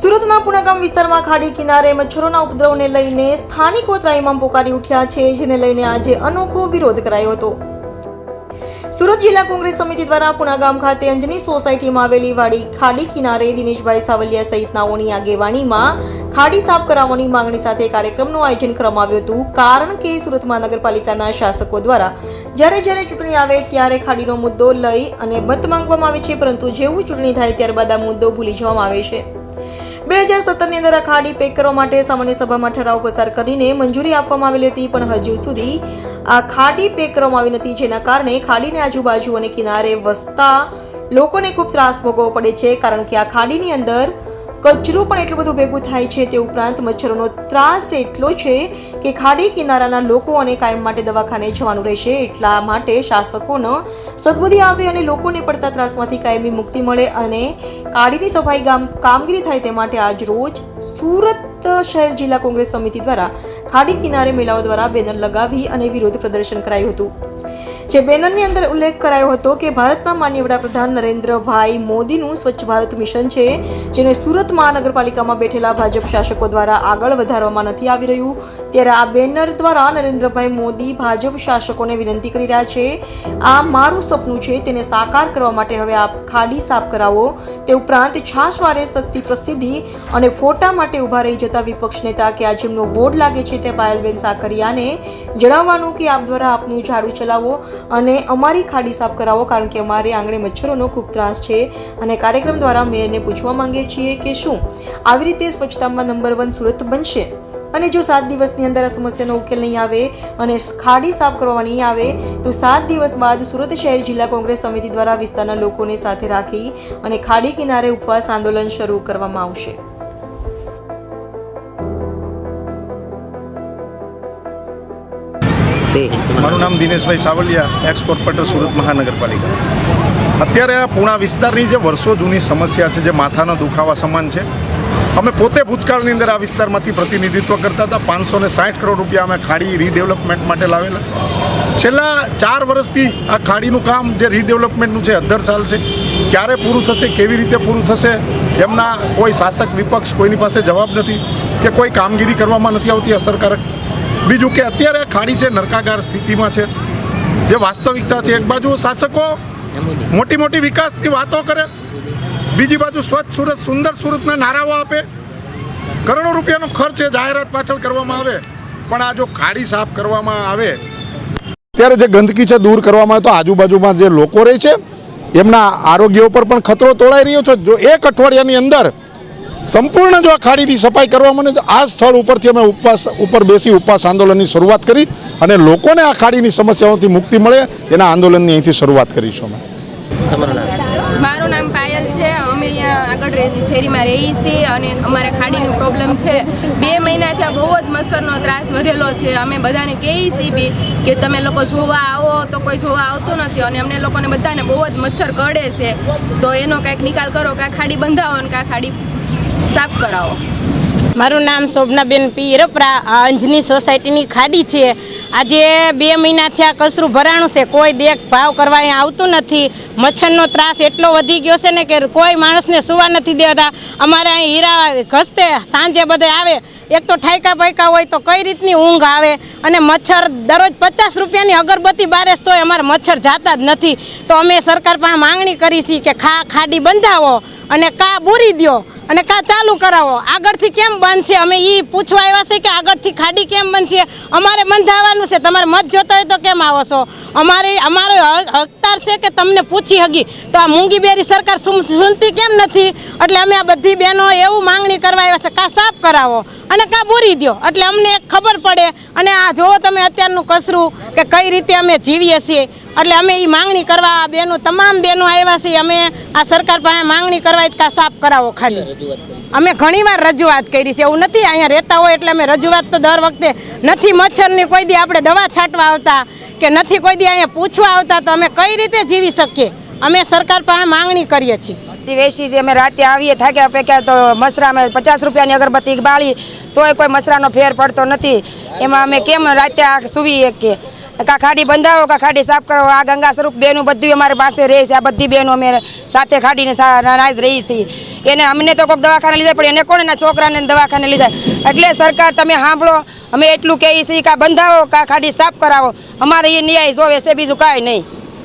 સુરતના પુનાગામ વિસ્તારમાં ખાડી કિનારે મચ્છરોના ઉપદ્રવને લઈને સ્થાનિકો ત્રાહિમામ પોકારી ઉઠ્યા છે, જેને લઈને આજે અનોખો વિરોધ કરાયો હતો. સુરત જિલ્લા કોંગ્રેસ સમિતિ દ્વારા પુનાગામ ખાતે અંજની સોસાયટીમાં આવેલી વાડી ખાડી કિનારે દિનેશભાઈ સાવલિયા સહિતનાઓની આગેવાનીમાં ખાડી સાફ કરાવવાની માંગણી સાથે કાર્યક્રમનું આયોજન કરવામાં આવ્યું હતું. કારણ કે સુરત મહાનગરપાલિકાના શાસકો દ્વારા જ્યારે જ્યારે ચૂંટણી આવે ત્યારે ખાડીનો મુદ્દો લઈ અને મત માંગવામાં આવે છે, પરંતુ જેવું ચૂંટણી થાય ત્યારબાદ આ મુદ્દો ભૂલી જવામાં આવે છે. બે હજાર સત્તરની અંદર આ ખાડી પેક કરવા માટે સામાન્ય સભામાં ઠરાવ પસાર કરીને મંજૂરી આપવામાં આવેલી હતી, પણ હજુ સુધી આ ખાડી પેક કરવામાં આવી નથી, જેના કારણે ખાડીની આજુબાજુ અને કિનારે વસતા લોકોને ખૂબ ત્રાસ ભોગવવો પડે છે, કારણ કે આ ખાડીની અંદર કચરો પણ એટલું બધું ભેગું થાય છે, તે ઉપરાંત મચ્છરોનો ત્રાસ એટલો છે કે ખાડી કિનારાના લોકો અને કાયમ માટે દવાખાને જવાનું રહેશે. એટલા માટે શાસકોનો સદબુદ્ધિ આવે અને લોકોને પડતા ત્રાસમાંથી કાયમી મુક્તિ મળે અને ખાડીની સફાઈ કામગીરી થાય તે માટે આજ રોજ સુરત શહેર જિલ્લા કોંગ્રેસ સમિતિ દ્વારા ખાડી કિનારે મહિલાઓ દ્વારા બેનર લગાવી અને વિરોધ પ્રદર્શન કરાયું હતું. જે બેનરની અંદર ઉલ્લેખ કરાયો હતો કે ભારતના માન્ય વડાપ્રધાન નરેન્દ્રભાઈ મોદીનું સ્વચ્છ ભારત મિશન છે, જેને સુરત મહાનગરપાલિકામાં બેઠેલા ભાજપ શાસકો દ્વારા આગળ વધારવામાં નથી આવી રહ્યું. ત્યારે આ બેનર દ્વારા નરેન્દ્રભાઈ મોદી ભાજપ શાસકોને વિનંતી કરી રહ્યા છે, આ મારું સપનું છે, તેને સાકાર કરવા માટે હવે આ ખાડી સાફ કરાવો. તે ઉપરાંત છાશવારે સસ્તી પ્રસિદ્ધિ અને ફોટા માટે ઊભા રહી જતા વિપક્ષ નેતા કે આ જેમનો વોટ લાગે છે તે પાયલબેન સાકરિયાને જણાવવાનું કે આપ દ્વારા આપનું ઝાડુ ચલાવો અને અમારી ખાડી સાફ કરાવો, કારણ કે અમારે આંગણે મચ્છરોનો ખૂબ ત્રાસ છે. અને કાર્યક્રમ દ્વારા મેયરને પૂછવા માંગીએ છીએ કે શું આવી રીતે સ્વચ્છતામાં નંબર વન સુરત બનશે? અને જો સાત દિવસની અંદર આ સમસ્યાનો ઉકેલ નહીં આવે અને ખાડી સાફ કરવા નહીં આવે, તો સાત દિવસ બાદ સુરત શહેર જિલ્લા કોંગ્રેસ સમિતિ દ્વારા વિસ્તારના લોકોને સાથે રાખી અને ખાડી કિનારે ઉપવાસ આંદોલન શરૂ કરવામાં આવશે. મારું નામ દિનેશભાઈ સાવલિયા એક્સ કોર્પોરેટર સુરત મહાનગરપાલિકા. અત્યારે આ પૂણા વિસ્તારની જે વર્ષો જૂની સમસ્યા છે, જે માથાના દુખાવા સમાન છે, અમે પોતે ભૂતકાળની અંદર આ વિસ્તારમાંથી પ્રતિનિધિત્વ કરતા હતા. પાંચસો ને સાઠ કરોડ રૂપિયા અમે ખાડી રીડેવલપમેન્ટ માટે લાવેલા. છેલ્લા ચાર વર્ષથી આ ખાડીનું કામ જે રીડેવલપમેન્ટનું છે, અધ્ધર ચાલ છે. ક્યારે પૂરું થશે, કેવી રીતે પૂરું થશે, એમના કોઈ શાસક વિપક્ષ કોઈની પાસે જવાબ નથી કે કોઈ કામગીરી કરવામાં નથી આવતી અસરકારક. બીજું કે અત્યારે ખાડી છે નરકાગાર સ્થિતિમાં છે. જે વાસ્તવિકતા છે, એક બાજુ શાસકો મોટી મોટી વિકાસની વાતો કરે, બીજી બાજુ સ્વચ્છ સુરત, સુંદર સુરતના નારાઓ આપે. કરોડો રૂપિયાનો ખર્ચ એ જાહેરાત પાછળ કરવામાં આવે, પણ આ જો ખાડી સાફ કરવામાં આવે, ત્યારે જે ગંદકી છે દૂર કરવામાં આવે તો આજુબાજુમાં જે લોકો રહે છે, એમના આરોગ્ય ઉપર પણ ખતરો તોળાઈ રહ્યો છે. જો એક અઠવાડિયાની અંદર સંપૂર્ણ જો આ ખાડીની સફાઈ કરવા મને તો આ સ્થળ ઉપરથી અમે ઉપવાસ ઉપર બેસી ઉપવાસ આંદોલનની શરૂઆત કરી અને લોકોને આ ખાડીની સમસ્યાઓથી મુક્તિ મળે એના આંદોલનની અહીંથી શરૂઆત કરીશું અમે. તમારું મારું નામ પાયલ છે. અમે અહીંયા આગળ રહે- શેરીમાં રહીએ છીએ અને અમારે ખાડીનો પ્રોબ્લેમ છે. બે મહિનાથી ત્યાં બહુ જ મચ્છરનો ત્રાસ વધેલો છે. અમે બધાને કહીએ છીએ બી કે તમે લોકો જોવા આવો તો કોઈ જોવા આવતું નથી અને અમને લોકોને બધાને બહુ જ મચ્છર કરડે છે. તો એનો કાંઈક નિકાલ કરો કાં ખાડી બંધાવો અને કાં ખાડી સાફ કરાવો. મારું નામ શોભનાબેન પી રપરા અંજની સોસાયટીની ખાડી છે. આજે બે મહિનાથી આ કચરું ભરાણું છે. કોઈ દેખ ભાવ કરવા અહીંયા આવતું નથી. મચ્છરનો ત્રાસ એટલો વધી ગયો છે ને કે કોઈ માણસને સુવા નથી દેતા. અમારે અહીં હીરા ઘસતે સાંજે બધે આવે. એક તો ઠાયકા પાયકા હોય તો કઈ રીતની ઊંઘ આવે? અને મચ્છર દરરોજ પચાસ રૂપિયાની અગરબત્તી બારેસ તોય અમારે મચ્છર જાતા જ નથી. તો અમે સરકાર પાસે માંગણી કરી છીએ કે ખા ખાડી બંધાવો અને કા બૂરી દ્યો. અને કા ચાલુ કરાવો? આગળથી કેમ બનશે? અમે એ પૂછવા આવ્યા છે કે આગળથી ખાડી કેમ બનશે? અમારે બંધાવવાનું છે. તમારે મત જોતો હોય તો કેમ આવો છો? અમારે, અમારો હકદાર છે કે તમને પૂછી હગી. તો આ મૂંગી બેરી સરકાર સુન- સુનતી કેમ નથી? એટલે અમે આ બધી બહેનો એવું માંગણી કરવા આવ્યા છે. કા સાફ કરાવો? અને કા બોરી દ્યો? એટલે અમને ખબર પડે. અને આ જોવો તમે અત્યારનું કસરું કે કઈ રીતે અમે જીવીએ છીએ. એટલે અમે એ માંગણી કરવા આ બેનો, તમામ બહેનો આવ્યા છીએ. અમે આ સરકાર પાસે માંગણી કરવા કા સાફ કરાવો ખાલી. અમે ઘણીવાર રજૂઆત કરી છે. એવું નથી, અહીંયા રહેતા હોય એટલે અમે રજૂઆત તો દર વખતે નથી મચ્છરની કોઈ દી આપણે દવા છાંટવા આવતા કે નથી કોઈ દી અહીંયા પૂછવા આવતા, તો અમે કઈ રીતે જીવી શકીએ? અમે સરકાર પાસે માંગણી કરીએ છીએ. વેચી છે અમે રાતે આવીએ થાક્યા પેક્યા તો મસરા અમે પચાસ રૂપિયાની અગરબત્તી બાળી, તોય કોઈ મસરાનો ફેર પડતો નથી. એમાં અમે કેમ રાતે આ સુવી કે કા ખાડી બંધાવો કા ખાડી સાફ કરો? આ ગંગા સ્વરૂપ બેનું બધું અમારી પાસે રહે છે. આ બધી બહેનો અમે સાથે ખાડીને નાજ રહી છીએ. એને અમને તો કોઈક દવાખાને લીધા, પણ એને કોણ એના છોકરાને દવાખાને લીધા? એટલે સરકાર તમે સાંભળો, અમે એટલું કહીએ છીએ કાં બંધાવો, કા ખાડી સાફ કરાવો. અમારે એ ન્યાય જોવે છે, બીજું કાંઈ નહીં.